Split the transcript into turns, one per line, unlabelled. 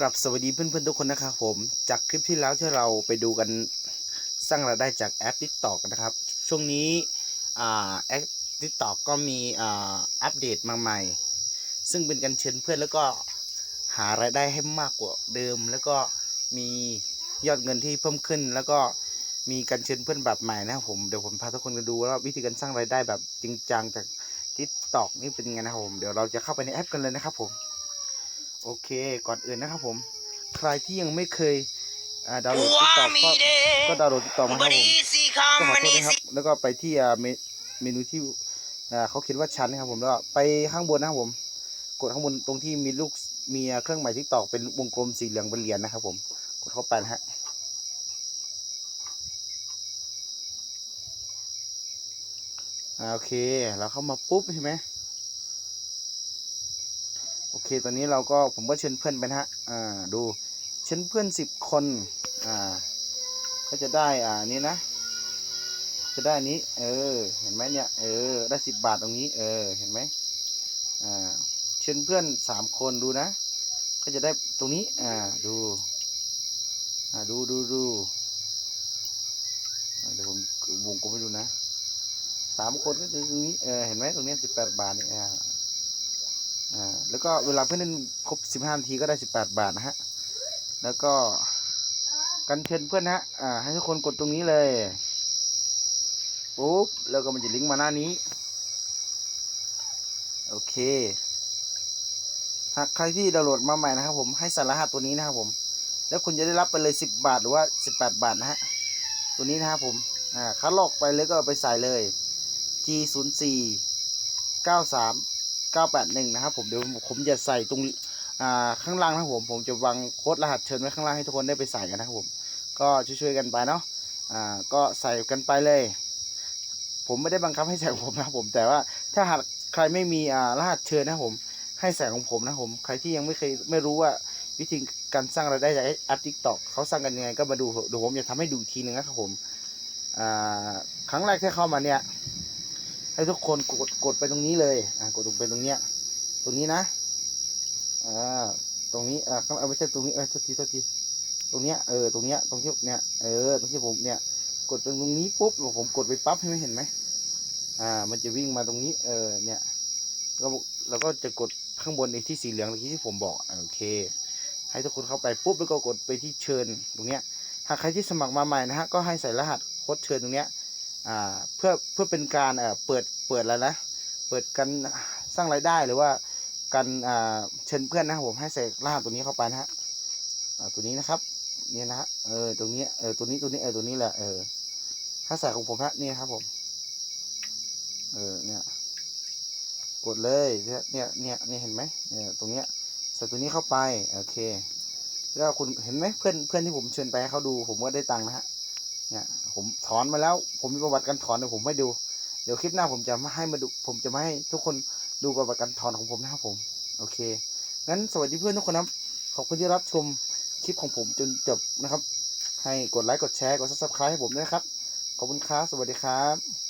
กลับสวัสดีเพื่อนๆทุกคนนะครับผมจากคลิปที่แล้วที่เราไปดูกันสร้างรายได้จากแอป TikTok นะครับ ช่วงนี้แอป TikTok ก็มีอัปเดตมาใหม่ ซึ่งเป็นการเชิญเพื่อนแล้วก็หารายได้ให้มากกว่าเดิม แล้วก็มียอดเงินที่เพิ่มขึ้น แล้วก็มีการเชิญเพื่อนแบบใหม่นะครับผมเดี๋ยวผมพาทุกคนไปดูว่าวิธีการสร้างรายได้แบบจริงจังจาก TikTok นี่เป็นยังไงนะครับผมเดี๋ยวเราจะเข้าไปในแอปกันเลยนะครับผม โอเค ก่อนอื่นนะครับผม ใครที่ยังไม่เคยอ่าดาวน์โหลดติ๊กต็อกก็ก็ดาวน์โหลดติ๊กต็อกมาครับผมก็ขอโทษนะครับ แล้วก็ไปที่อ่าเมเมนูที่อ่าเขาเขียนว่าชั้นนะครับผมแล้วก็ไปข้างบนนะครับผม กดข้างบนตรงที่มีลูกมีเครื่องหมายทิกตอกเป็นวงกลมสีเหลืองเป็นเหรียญนะครับผม กดเข้าไปนะฮะอ่าโอเค เราเข้ามาปุ๊บใช่ไหมโอ เคตอนนี้เราก็ผมก็เชิญเพื่อนไปนะฮะอ่าดูเชิญเพื่อนสิบคนอ่าก็จะได้อ่านี่นะ จะได้นี้ เออ เห็นไหมเนี่ยเออได้สิบบาทตรงนี้ เออเห็นไหมอ่าเชิญเพื่อนสามคนดูนะ ก็จะได้ตรงนี้อ่าดูอ่าดูดูดูเดี๋ยวผมวงกลมให้ดูนะสามคนก็คือตรงนี้เออเห็นไหมตรงนี้สิบแปดบาทเนี่ย อ่าแล้วก็เวลาเพื่อนเล่นครบสิบห้านาทีก็ได้สิบแปดบาทนะฮะ แล้วก็กันเชิญเพื่อนนะฮะอ่าให้ทุกคนกดตรงนี้เลยปุ๊บแล้วก็มันจะลิงก์มาหน้านี้ โอเค หากใครที่ดาวน์โหลดมาใหม่นะครับผมให้ใส่รหัสตัวนี้นะครับผม แล้วคุณจะได้รับไปเลยสิบบาทหรือว่าสิบแปดบาทนะฮะ ตัวนี้นะครับผม อ่าคัดลอกไปเลยก็ไปใส่เลย G ศูนย์สี่เก้าสาม 981 นะครับผมเดี๋ยวผมจะใส่ตรงอ่าข้างล่างนะครับผมผมจะวางโค้ดรหัสเชิญไว้ข้างล่างให้ทุกคนได้ไปใส่กันนะครับผม ก็ช่วยๆกันไปเนาะอ่าก็ใส่กันไปเลย ผมไม่ได้บังคับให้ใส่ผมนะครับผม แต่ว่าถ้าหากใครไม่มีอ่ารหัสเชิญนะครับผม ให้ใส่ของผมนะผม ใครที่ยังไม่เคยไม่รู้ว่าวิธีการสร้างรายได้จากแอปทิกตอกเขาสร้างกันยังไงก็มาดูเดี๋ยวผมจะทำให้ดูทีหนึงนะครับผมอ่าครั้งแรกที่เข้ามาเนี่ย ให้ทุกคนกดกดไปตรงนี้เลยอ่ากดลงไปตรงเนี้ยตรงนี้นะอ่าตรงนี้อ่าข้างเอาไม่ใช่ตรงนี้เออโทษทีโทษทีตรงเนี้ยเออตรงเนี้ยตรงที่เนี่ยเออตรงที่ผมเนี่ยกดตรงนี้ปุ๊บผมกดไปปั๊บให้ไม่เห็นไหมอ่า มันจะวิ่งมาตรงนี้ เออเนี่ยแล้วเราก็จะกดข้างบนในที่สีเหลืองเมื่อกี้ที่ผมบอกโอเค ให้ทุกคนเข้าไปปุ๊บแล้วก็กดไปที่เชิญตรงเนี้ยหากใครที่สมัครมาใหม่นะฮะก็ให้ใส่รหัสโค้ดเชิญตรงเนี้ย เพื่อเพื่อเป็นการเอ่อเปิดเปิดแล้วนะ เปิดกันสร้างรายได้หรือว่าการอ่าเชิญเพื่อนนะครับผมให้ใส่รหัสตัวนี้เข้าไปนะฮะตัวนี้นะครับเนี่ยนะฮะเออตรงนี้เออตัวนี้ตัวนี้เออตัวนี้แหละเออถ้าใส่ของผมฮะนี่ครับผมเออเนี่ยกดเลยเนี่ยเนี่ยเนี่ยเนี่ยเห็นไหมเนี่ยตรงเนี้ยใส่ตัวนี้เข้าไปโอเค แล้วคุณเห็นไหมเพื่อนเพื่อนที่ผมเชิญไปเขาดูผมก็ได้ตังค์นะฮะ เนี่ย ผมถอนมาแล้ว ผมมีประวัติการถอนเดี๋ยวผมไม่ดู เดี๋ยวคลิปหน้าผมจะมาให้มาดู ผมจะมาให้ทุกคนดูประวัติการถอนของผมนะครับผม โอเค งั้นสวัสดีเพื่อนทุกคนนะครับ ขอบคุณที่รับชมคลิปของผมจนจบนะครับ ให้กดไลค์ กดแชร์ กดซับสไครต์ให้ผมด้วยครับ ขอบคุณครับ สวัสดีครับ